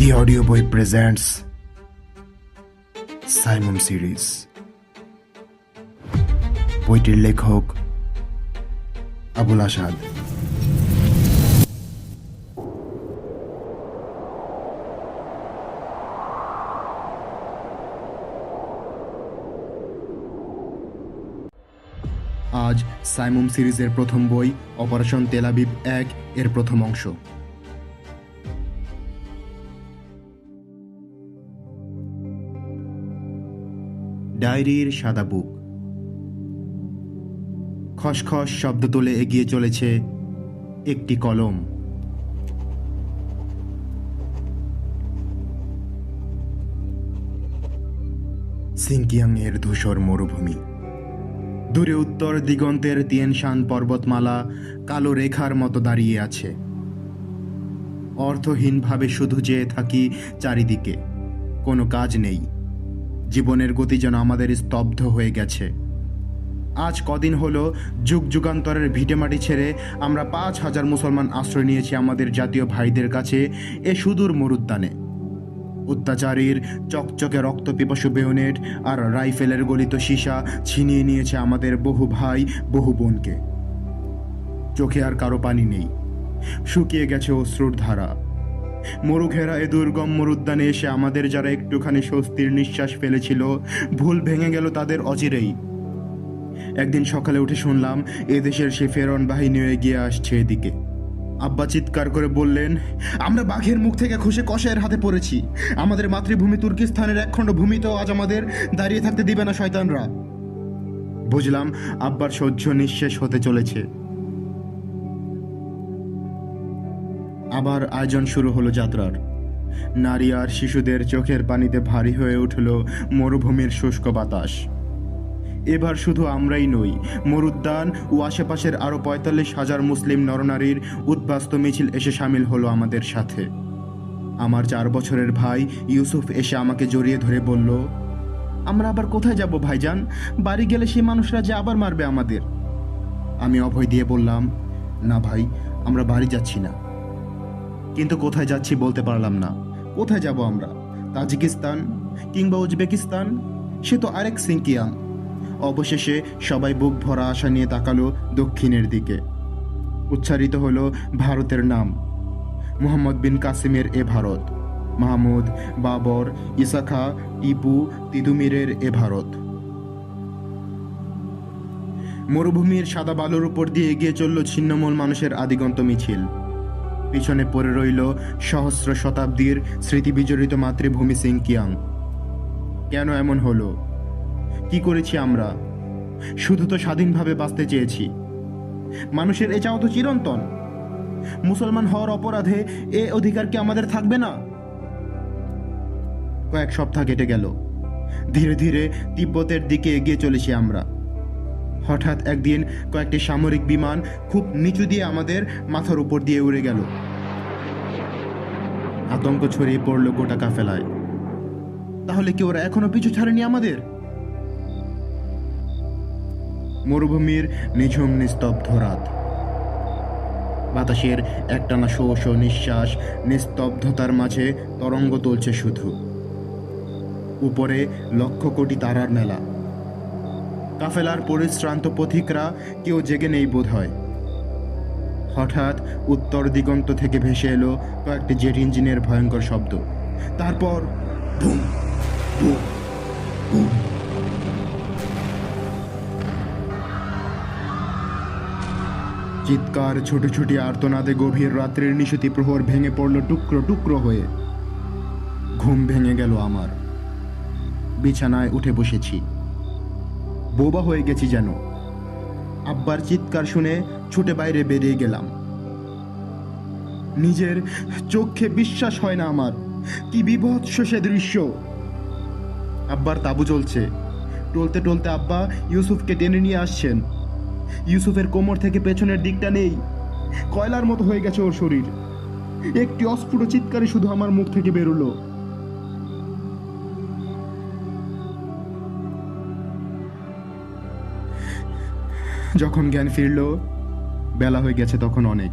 The Audio Boy presents Simon series বইটির লেখক আবুল আসাদ আজ সাইমুম সিরিজের প্রথম বই অপারেশন তেলাবিব এক এর প্রথম অংশ। ডায়েরির সাদা বুক। খসখস শব্দ তুলে এগিয়ে চলেছে একটি কলম। সিংকিয়াং এর ধূসর মরুভূমি। দূরে উত্তর দিগন্তের তিয়েনশান পর্বতমালা কালো রেখার মতো দাঁড়িয়ে আছে। অর্থহীনভাবে শুধু যেয়ে থাকি চারিদিকে। কোনো কাজ নেই। জীবনের গতি যেন আমাদের স্তব্ধ হয়ে গেছে। আজ কদিন হলো যুগ যুগান্তরের ভিটেমাটি ছেড়ে আমরা পাঁচ হাজার মুসলমান আশ্রয় নিয়েছি আমাদের জাতীয় ভাইদের কাছে এ সুদূর মরুদ্যানে। অত্যাচারীর চকচকে রক্ত পিপাসু বেয়নেট আর রাইফেলের গলিত সীসা ছিনিয়ে নিয়েছে আমাদের বহু ভাই, বহু বোনকে। চোখে আর কারও পানি নেই। শুকিয়ে গেছে অশ্রুর ধারা। মরুঘেরা এ দুর্গম মরুদ্যানে এসে আমাদের যারা একটুখানি স্বস্তির নিঃশ্বাস ফেলেছিল, ভুল ভেঙে গেল তাদের অচিরেই। একদিন সকালে উঠে শুনলাম এদেশের সে ফেরন বাহিনী হয়ে গিয়ে আসছে এদিকে। আব্বা চিৎকার করে বললেন, আমরা বাঘের মুখ থেকে খুশে কষায়ের হাতে পড়েছি। আমাদের মাতৃভূমি তুর্কিস্তানের একখণ্ড ভূমিতেও আজ আমাদের দাঁড়িয়ে থাকতে দিবে না শয়তানরা। বুঝলাম, আব্বার সহ্য নিঃশেষ হতে চলেছে। আবার আয়োজন শুরু হলো যাত্রার। নারী আর শিশুদের চোখের পানিতে ভারী হয়ে উঠল মরুভূমির শুষ্ক বাতাস। এবার শুধু আমরাই নই, মরুদ্যান ও আশেপাশের আরও পঁয়তাল্লিশ হাজার মুসলিম নরনারীর উদ্বাস্ত মিছিল এসে সামিল হলো আমাদের সাথে। আমার চার বছরের ভাই ইউসুফ এসে আমাকে জড়িয়ে ধরে বলল, আমরা আবার কোথায় যাব ভাইজান? বাড়ি গেলে সেই মানুষরা যে আবার মারবে আমাদের? আমি অভয় দিয়ে বললাম, না ভাই, আমরা বাড়ি যাচ্ছি না। কিন্তু কোথায় যাচ্ছি বলতে পারলাম না। কোথায় যাব আমরা? তাজিকিস্তান কিংবা উজবেকিস্তান? সে তো আরেক সিঙ্কিয়াং অবশেষে সবাই বুক ভরা আশা নিয়ে তাকালো দক্ষিণের দিকে। উচ্চারিত হলো ভারতের নাম। মোহাম্মদ বিন কাসিমের এ ভারত। মাহমুদ, বাবর, ইসাখা, টিপু তিদুমিরের এ ভারত। মরুভূমির সাদা বালুর উপর দিয়ে এগিয়ে চলল ছিন্নমূল মানুষের আদিগন্ত মিছিল। পিছনে পড়ে রইল সহস্র শতাব্দীর স্মৃতিবিজড়িত মাতৃভূমি সিংকিয়াং। কেন এমন হলো? কি করেছি আমরা? শুধু তো স্বাধীনভাবে বাঁচতে চেয়েছি। মানুষের এ তো চিরন্তন। মুসলমান হওয়ার অপরাধে এ অধিকার কি আমাদের থাকবে না? কয়েক সপ্তাহ কেটে গেল। ধীরে ধীরে তিব্বতের দিকে এগিয়ে চলেছি আমরা। হঠাৎ একদিন কয়েকটি সামরিক বিমান খুব নিচু দিয়ে আমাদের মাথার উপর দিয়ে উড়ে গেল। আতঙ্ক ছড়িয়ে পড়ল গোটা কাফেলায়। তাহলে কি ওরা এখনও পিছু ছাড়েনি আমাদের? মরুভূমির নিঝুম নিস্তব্ধ রাত। বাতাসের একটানা শো শো নিঃশ্বাস নিস্তব্ধতার মাঝে তরঙ্গ তুলছে শুধু। উপরে লক্ষ কোটি তারার মেলা। কাফেলার পরিশ্রান্ত পথিকরা কেউ জেগে নেই বোধ হয় হঠাৎ উত্তর দিগন্ত থেকে ভেসে এলো কয়েকটি জেট ইঞ্জিনের ভয়ঙ্কর শব্দ। তারপর বুম, বুম, বুম। চিৎকার ছুটি আর্তনাদে গভীর রাত্রির নিশুতি প্রহর ভেঙে পড়ল টুকরো টুকরো হয়ে। ঘুম ভেঙে গেল আমার। বিছানায় উঠে বসেছি। বোবা হয়ে গেছি যেন। আব্বার চিৎকার শুনে ছুটে বাইরে বেরিয়ে গেলাম। নিজের চোখে বিশ্বাস হয় না আমার। কি বিভৎস সে দৃশ্য। আব্বার তাবু চলছে টলতে টলতে আব্বা ইউসুফকে টেনে নিয়ে আসছেন। ইউসুফের কোমর থেকে পেছনের দিকটা নেই। কয়লার মতো হয়ে গেছে ওর শরীর। একটি অস্ফুট চিৎকারে শুধু আমার মুখ থেকে বেরোলো। যখন জ্ঞান ফিরল, বেলা হয়ে গেছে তখন অনেক।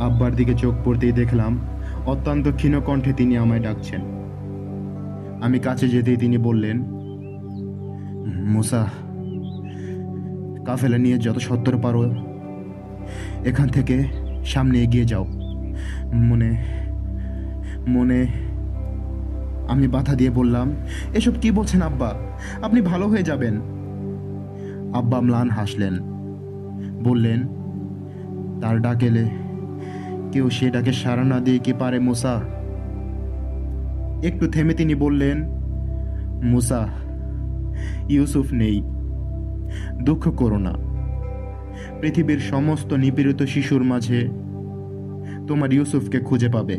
আব্বার দিকে চোখ পড়তেই দেখলাম, অত্যন্ত ক্ষীণ কণ্ঠে তিনি আমায় ডাকছেন। আমি কাছে যেতেই তিনি বললেন, মুসা, কাফেলা নিয়ে যত সত্তর পারো, এখান থেকে সামনে এগিয়ে যাও। মনে মনে আমি বাধা দিয়ে বললাম, এসব কি বলছেন আব্বা? আপনি ভালো হয়ে যাবেন। আব্বা ম্লান হাসলেন। বললেন, তার ডাক এলে কেউ সে ডাকে সাড়া না দিয়ে কি পারে মুসা? একটু থেমে তিনি বললেন, মুসা, ইউসুফ নেই, দুঃখ করো না। পৃথিবীর সমস্ত নিপীড়িত শিশুর মাঝে তোমার ইউসুফকে খুঁজে পাবে।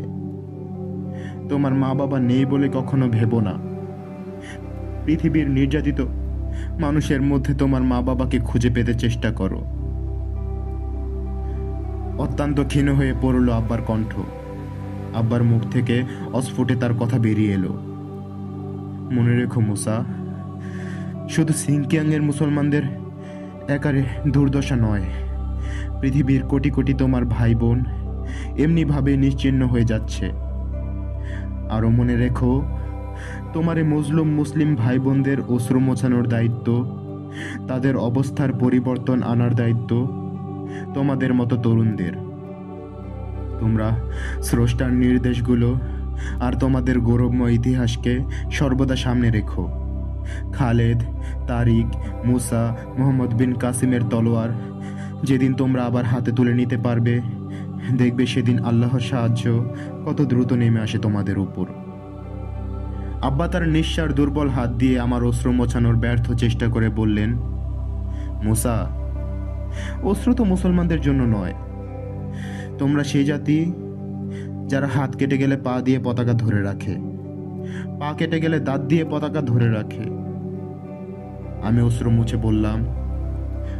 তোমার মা বাবা নেই বলে কখনো ভেবো না। পৃথিবীর নির্যাতিত মানুষের মধ্যে তোমার মা বাবাকে খুঁজে পেতে চেষ্টা করো। অত্যন্ত ক্ষীণ হয়ে পড়ল আব্বার কণ্ঠ। আব্বার মুখ থেকে অস্ফুটে তার কথা বেরিয়ে এলো। মনে রেখো মুসা, শুধু সিংকিয়াংয়ের মুসলমানদের একারে দুর্দশা নয়, পৃথিবীর কোটি কোটি তোমার ভাই বোন এমনিভাবে নিশ্চিহ্ন হয়ে যাচ্ছে। আরও মনে রেখো তোমার মজলুম মুসলিম ভাই বোনদের অশ্রু মোছানোর দায়িত্ব, তাদের অবস্থার পরিবর্তন আনার দায়িত্ব তোমাদের মতো তরুণদের। তোমরা স্রষ্টার নির্দেশগুলো আর তোমাদের গৌরবময় ইতিহাসকে সর্বদা সামনে রেখো। খালেদ, তারিক, মুসা, মোহাম্মদ বিন কাসিমের তলোয়ার যেদিন তোমরা আবার হাতে তুলে নিতে পারবে, দেখবে সেদিন আল্লাহর সাহায্য কত দ্রুত নেমে আসে তোমাদের উপর। আব্বা তার নিঃশ্বার দুর্বল হাত দিয়ে আমার অশ্রু মোছানোর ব্যর্থ চেষ্টা করে বললেন, মুসা, অশ্রু তো মুসলমানদের জন্য নয়। তোমরা সেই জাতি যারা হাত কেটে গেলে পা দিয়ে পতাকা ধরে রাখে, পা কেটে গেলে দাঁত দিয়ে পতাকা ধরে রাখে। আমি অশ্রু মুছে বললাম,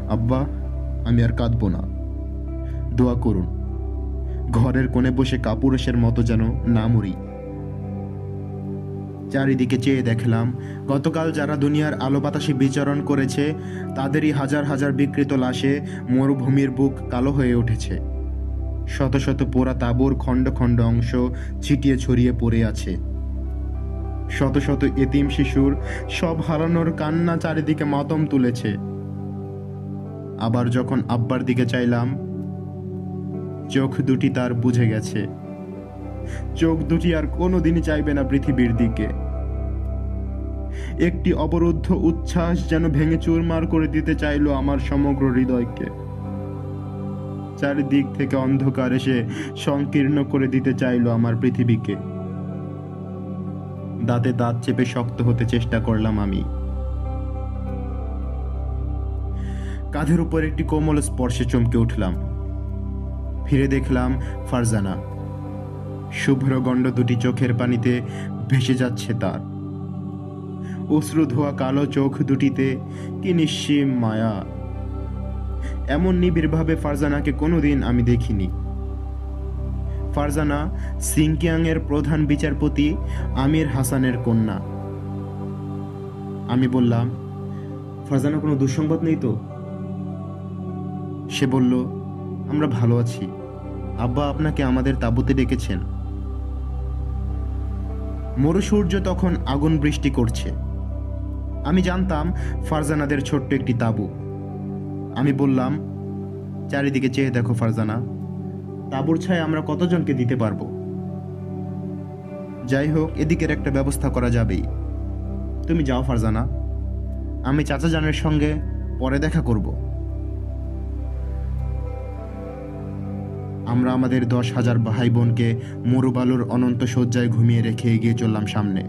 আব্বা, আমি আর কাঁদবো না। দোয়া করুন, ঘরের কোণে বসে কাপুরুষের মতো যেন না মরি। চারিদিকে চেয়ে দেখলাম, গতকাল যারা দুনিয়ার আলো বাতাসে বিচরণ করেছে, তাদেরই হাজার হাজার বিকৃত লাশে মরুভূমির বুক কালো হয়ে উঠেছে। শত শত পোড়া তাবুর খণ্ড খণ্ড অংশ ছিটিয়ে ছড়িয়ে পড়ে আছে। শত শত এতিম শিশুর সব হারানোর কান্না চারিদিকে মাতম তুলেছে। আবার যখন আব্বার দিকে চাইলাম, চোখ দুটি তার বুঝে গেছে। চোখ দুটি আর কোনোদিনই চাইবে না পৃথিবীর দিকে। একটি অবরুদ্ধ উচ্ছ্বাস যেন ভেঙে চুরমার করে দিতে চাইলো আমার সমগ্র হৃদয়কে। চারিদিক থেকে অন্ধকার এসে সংকীর্ণ করে দিতে চাইলো আমার পৃথিবীকে। দাঁতে দাঁত চেপে শক্ত হতে চেষ্টা করলাম আমি। কাঁধের উপর একটি কোমল স্পর্শে চমকে উঠলাম। ফিরে দেখলাম ফারজানা। শুভ্র গণ্ড দুটি চোখের পানিতে ভেসে যাচ্ছে তার। অশ্রু ধোয়া কালো চোখ দুটিতে কি নিঃসীম মায়া। এমন নিবিড়ভাবে ফারজানাকে কোনোদিন আমি দেখিনি। ফারজানা সিংকিয়াংয়ের প্রধান বিচারপতি আমির হাসানের কন্যা। আমি বললাম, ফারজানা, কোনো দুঃসংবাদ নেই তো? সে বলল, আমরা ভালো আছি। আব্বা আপনাকে আমাদের তাঁবুতে ডেকেছেন। মরুসূর্য তখন আগুন বৃষ্টি করছে। আমি জানতাম ফারজানাদের ছোট্ট একটি তাঁবু। আমি বললাম, চারিদিকে চেয়ে দেখো ফারজানা, তাঁবুর ছায় আমরা কতজনকে দিতে পারব? যাই হোক, এদিকের একটা ব্যবস্থা করা যাবেই। তুমি যাও ফারজানা, আমি চাচা জানের সঙ্গে পরে দেখা করব। আমরা আমাদের দশ হাজার ভাই বোনকে মরুবালুর অনন্ত শয্যায় ঘুমিয়ে রেখে এগিয়ে চললাম সামনে।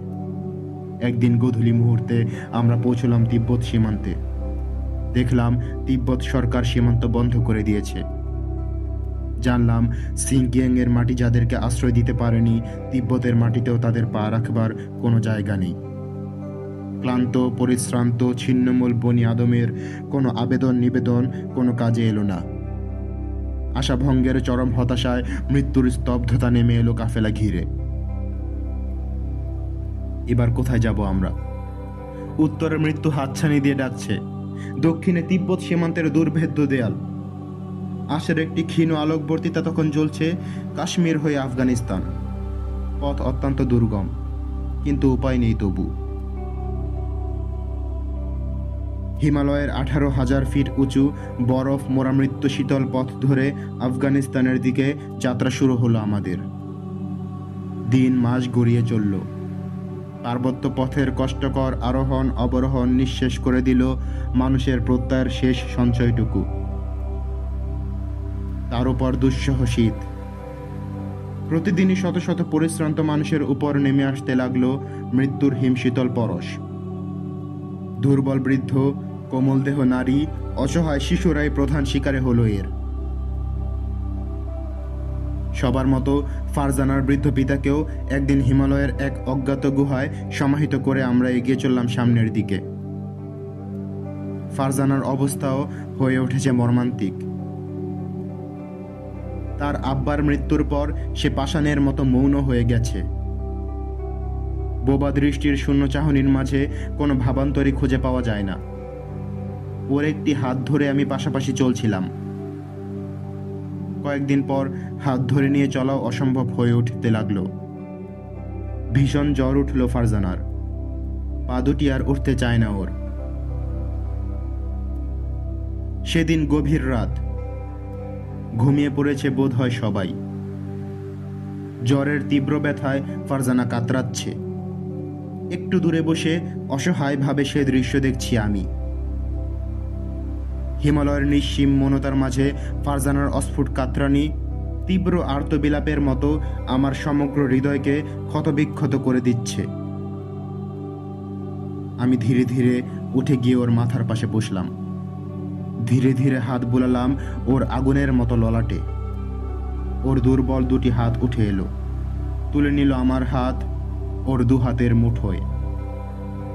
একদিন গোধূলি মুহূর্তে আমরা পৌঁছলাম তিব্বত সীমান্তে। দেখলাম তিব্বত সরকার সীমান্ত বন্ধ করে দিয়েছে। জানলাম সিংকিয়াং এর মাটি যাদেরকে আশ্রয় দিতে পারেনি, তিব্বতের মাটিতেও তাদের পা রাখবার কোনো জায়গা নেই। ক্লান্ত, পরিশ্রান্ত, ছিন্নমূল বনি আদমের কোনো আবেদন নিবেদন কোনো কাজে এলো না। আশাভঙ্গের চরম হতাশায় মৃত্যুর স্তব্ধতা নেমে এলো কাফেলা ঘিরে। এবার কোথায় যাব আমরা? উত্তরে মৃত্যু হাতছানি দিয়ে ডাকছে। দক্ষিণে তিব্বত সীমান্তের দুর্ভেদ্য দেয়াল। আশের একটি ক্ষীণ আলোকবর্তিতা তখন জ্বলছে কাশ্মীর হয়ে আফগানিস্তান। পথ অত্যন্ত দুর্গম, কিন্তু উপায় নেই তবু। হিমালয়ের আঠারো হাজার ফিট উঁচু বরফ মোড়া মৃত্যু শীতল পথ ধরে আফগানিস্তানের দিকে যাত্রা শুরু হলো আমাদের। দিন মাস গড়িয়ে চলল। পার্বত্য পথের কষ্টকর আরোহণ অবরোহণ নিঃশেষ করে দিল মানুষের প্রত্যয়ের শেষ সঞ্চয়টুকু। তার উপর দুঃসহ শীত। প্রতিদিনই শত শত পরিশ্রান্ত মানুষের উপর নেমে আসতে লাগল মৃত্যুর হিমশীতল পরশ। দুর্বল বৃদ্ধ কোমল দেহ নারী, অসহায় শিশুরাই প্রধান শিকারে হলো এর। সবার মতো ফারজানার বৃদ্ধ পিতাকেও একদিন হিমালয়ের এক অজ্ঞাত গুহায় সমাহিত করে আমরা এগিয়ে চললাম সামনের দিকে। ফারজানার অবস্থাও হয়ে উঠেছে মর্মান্তিক। তার আব্বার মৃত্যুর পর সে পাষাণের মতো মৌন হয়ে গেছে। বোবা দৃষ্টির শূন্য চাহনির মাঝে কোনো ভাবান্তরই খুঁজে পাওয়া যায় না। ওর একটি হাত ধরে আমি পাশাপাশি চলছিলাম। কয়েকদিন পর হাত ধরে নিয়ে চলাও অসম্ভব হয়ে উঠতে লাগল। ভীষণ জ্বর উঠল ফারজানার। পা দুটি আর উঠতে চায় না ওর। সেদিন গভীর রাত। ঘুমিয়ে পড়েছে বোধ হয় সবাই। জ্বরের তীব্র ব্যথায় ফারজানা কাতরাচ্ছে। একটু দূরে বসে অসহায়ভাবে সে দৃশ্য দেখছি আমি। হিমালয়ের নিঃসীম মনতার মাঝে ফারজানার অস্ফুট কাতরানি, তীব্র আর্তবিলাপের মতো আমার সমগ্র হৃদয়কে ক্ষতবিক্ষত করে দিচ্ছে। আমি ধীরে ধীরে উঠে গিয়ে ওর মাথার পাশে বসলাম। ধীরে ধীরে হাত বোলালাম ওর আগুনের মতো ললাটে। ওর দুর্বল দুটি হাত উঠে এলো। তুলে নিল আমার হাত ওর দু হাতের মুঠোয়।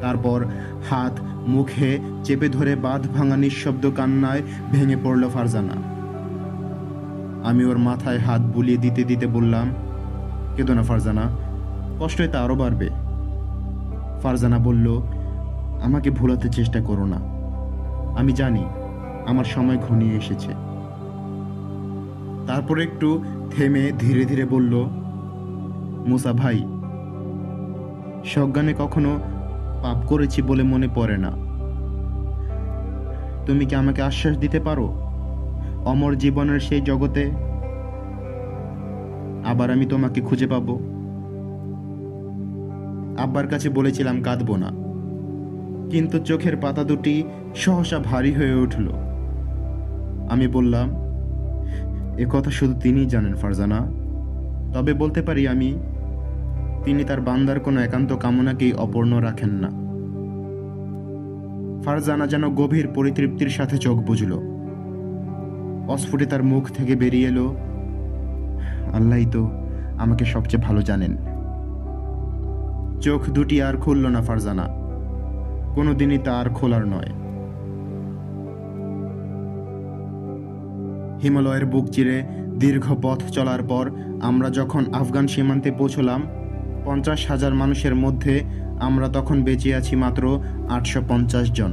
তারপর হাত, মুখে চেপে ধরে বাঁধ ভাঙা নিঃশব্দ কান্নায় ভেঙে পড়ল ফারজানা। আমি ওর মাথায় হাত বুলিয়ে দিতে দিতে বললাম, কেঁদো না ফারজানা, কষ্টই তা আরও বাড়বে। ফারজানা বলল, আমাকে ভুলাতে চেষ্টা করো না। আমি জানি আমার সময় ঘনিয়ে এসেছে। তারপর একটু থেমে ধীরে ধীরে বলল, মুসা ভাই, সজ্ঞানে কখনো পাপ করেছি বলে মনে পড়ে না। তুমি কি আমাকে আশ্বাস দিতে পারো? অমর জীবনের সেই জগতে আবার আমি তোমাকে খুঁজে পাব। আব্বার কাছে বলেছিলাম, কাঁদবো না। কিন্তু চোখের পাতা দুটি সহসা ভারী হয়ে উঠল। আমি বললাম, এ কথা শুধু তিনিই জানেন, ফারজানা। তবে বলতে পারি আমি, তিনি তার বান্দার কোনো একান্ত কামনাকেই অপূর্ণ রাখেন না। ফারজানা যেন গভীর পরিতৃপ্তির সাথে চোখ বুঝল অস্ফুটে তার মুখ থেকে বেরিয়ে এলো আল্লাহই তো আমাকে সবচেয়ে ভালো জানেন। চোখ দুটি আর খুলল না ফারজানা। কোনোদিনই তা আর খোলার নয়। হিমালয়ের বুক চিরে দীর্ঘ পথ চলার পর আমরা যখন আফগান সীমান্তে পৌঁছলাম, পঞ্চাশ হাজার মানুষের মধ্যে আমরা তখন বেঁচে আছি মাত্র আটশো পঞ্চাশ জন।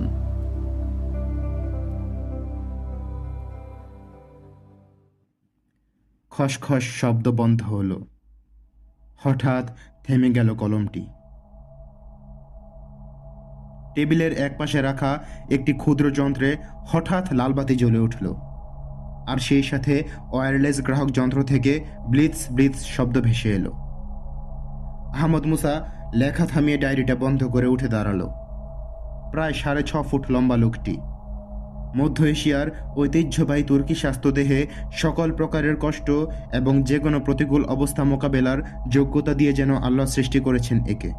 খসখস শব্দ বন্ধ হলো। হঠাৎ থেমে গেল কলমটি। টেবিলের একপাশে রাখা একটি ক্ষুদ্র যন্ত্রে হঠাৎ লালবাতি জ্বলে উঠল। আর সেই সাথে ওয়্যারলেস গ্রাহক যন্ত্র থেকে ব্লিথস ব্লিথস শব্দ ভেসে এলো। আহমদ মুসা লেখা থামিয়ে ডায়েরিটা বন্ধ করে উঠে দাঁড়াল। প্রায় সাড়ে ছ ফুট লম্বা লোকটি। মধ্য এশিয়ার ঐতিহ্যবাহী তুর্কি স্বাস্থ্যদেহে সকল প্রকারের কষ্ট এবং যে কোনো প্রতিকূল অবস্থা মোকাবেলার যোগ্যতা দিয়ে যেন আল্লাহ সৃষ্টি করেছেন একে।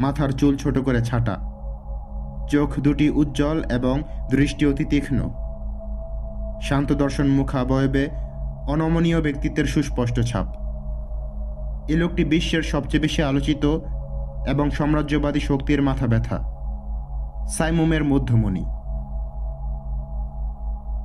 মাথার চুল ছোট করে ছাটা। চোখ দুটি উজ্জ্বল এবং দৃষ্টি অতি তীক্ষ্ণ। শান্ত দর্শন মুখাবয়বে অনমনীয় ব্যক্তিত্বের সুস্পষ্ট ছাপ। এ লোকটি বিশ্বের সবচেয়ে বেশি আলোচিত এবং সাম্রাজ্যবাদী শক্তির মাথা ব্যথা। সাইমুমের মধ্যমণি।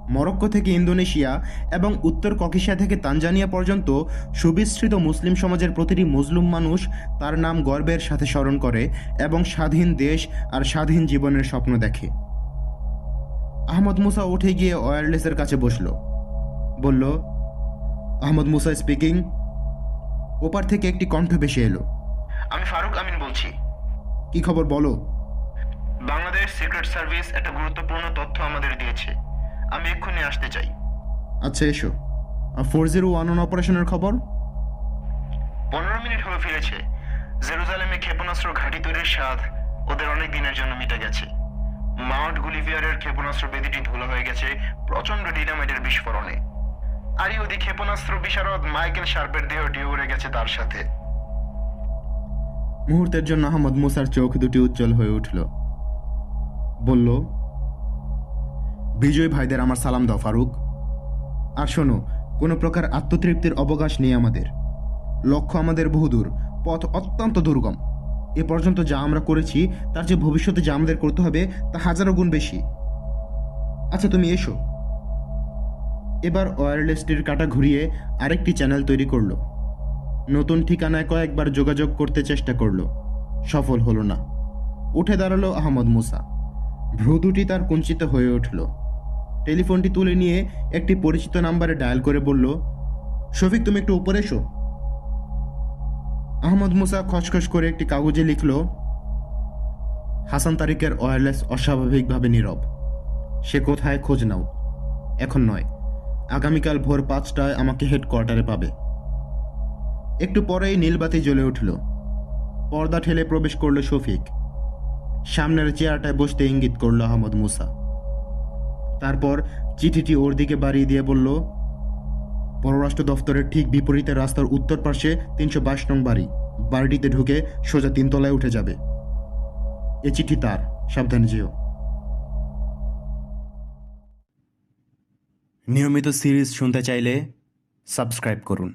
মরক্কো থেকে ইন্দোনেশিয়া এবং উত্তর ককেশিয়া থেকে তানজানিয়া পর্যন্ত সুবিস্তৃত মুসলিম সমাজের প্রতিটি মুসলিম মানুষ তার নাম গর্বের সাথে স্মরণ করে এবং স্বাধীন দেশ আর স্বাধীন জীবনের স্বপ্ন দেখে। আহমদ মুসা উঠে গিয়ে ওয়্যারলেসের কাছে বসল। বলল, আহমদ মুসা স্পিকিং ওপার থেকে একটি কণ্ঠ ভেসে এলো। আমি ফারুক আমিন বলছি। কি খবর বলো? বাংলাদেশ সিক্রেট সার্ভিস একটা গুরুত্বপূর্ণ তথ্য আমাদের দিয়েছে। আমি এক্ষুনি আসতে চাই। আচ্ছা এসো। আর ফোর জিরো ওয়ান ওয়ান অপারেশনের খবর? পনেরো মিনিট হলো ফিরেছে। জেরুজালেমে ক্ষেপণাস্ত্র ঘাঁটি তৈরির স্বাদ ওদের অনেক দিনের জন্য মিটে গেছে। মাউন্ট গুলিভিয়ারের ক্ষেপণাস্ত্র বেদিটি ধুলো হয়ে গেছে প্রচণ্ড ডিনামাইটের বিস্ফোরণে। আর ওদি ক্ষেপণাস্ত্র বিশারদ, মাইকেল শার্পের দেহটি উড়ে গেছে তার সাথে। মুহূর্তের জন্য আহমদ মুসার চোখ দুটি উজ্জ্বল হয়ে উঠল। বলল, বিজয় ভাইদের আমার সালাম দাও, ফারুক। আর শোনো, কোনো প্রকার আত্মতৃপ্তির অবকাশ নেই আমাদের। লক্ষ্য আমাদের বহুদূর, পথ অত্যন্ত দুর্গম। এ পর্যন্ত যা আমরা করেছি, তার যে ভবিষ্যতে যা আমাদের করতে হবে, তা হাজারো গুণ বেশি। আচ্ছা তুমি এসো। এবার ওয়্যারলেসটির কাটা ঘুরিয়ে আরেকটি চ্যানেল তৈরি করল। নতুন ঠিকানায় কয়েকবার যোগাযোগ করতে চেষ্টা করল। সফল হলো না। উঠে দাঁড়াল আহমদ মুসা। ভ্রু দুটি তার কুঞ্চিত হয়ে উঠল। টেলিফোনটি তুলে নিয়ে একটি পরিচিত নাম্বারে ডায়াল করে বলল, শফিক, তুমি একটু উপরে এসো। আহমদ মুসা খসখস করে একটি কাগজে লিখল, হাসান তারিকের ওয়্যারলেস অস্বাভাবিকভাবে নীরব। সে কোথায় খোঁজ নাও। এখন নয়। আগামীকাল ভোর পাঁচটায় আমাকে হেডকোয়ার্টারে পাবে। একটু পরেই নীলবাতি জ্বলে উঠল। পর্দা ঠেলে প্রবেশ করল শফিক। সামনের চেয়ারটায় বসতে ইঙ্গিত করল আহমদ মুসা। তারপর চিঠিটি ওর দিকে বাড়িয়ে দিয়ে বলল, পররাষ্ট্র দফতরের ঠিক বিপরীতে রাস্তার উত্তর পাশে তিনশো বাইশ নং বাড়ি। বাড়িটিতে ঢুকে সোজা তিনতলায় উঠে যাবে। এ চিঠি তার, সাবধানে যেও। নিয়মিত সিরিজ শুনতে চাইলে সাবস্ক্রাইব করুন।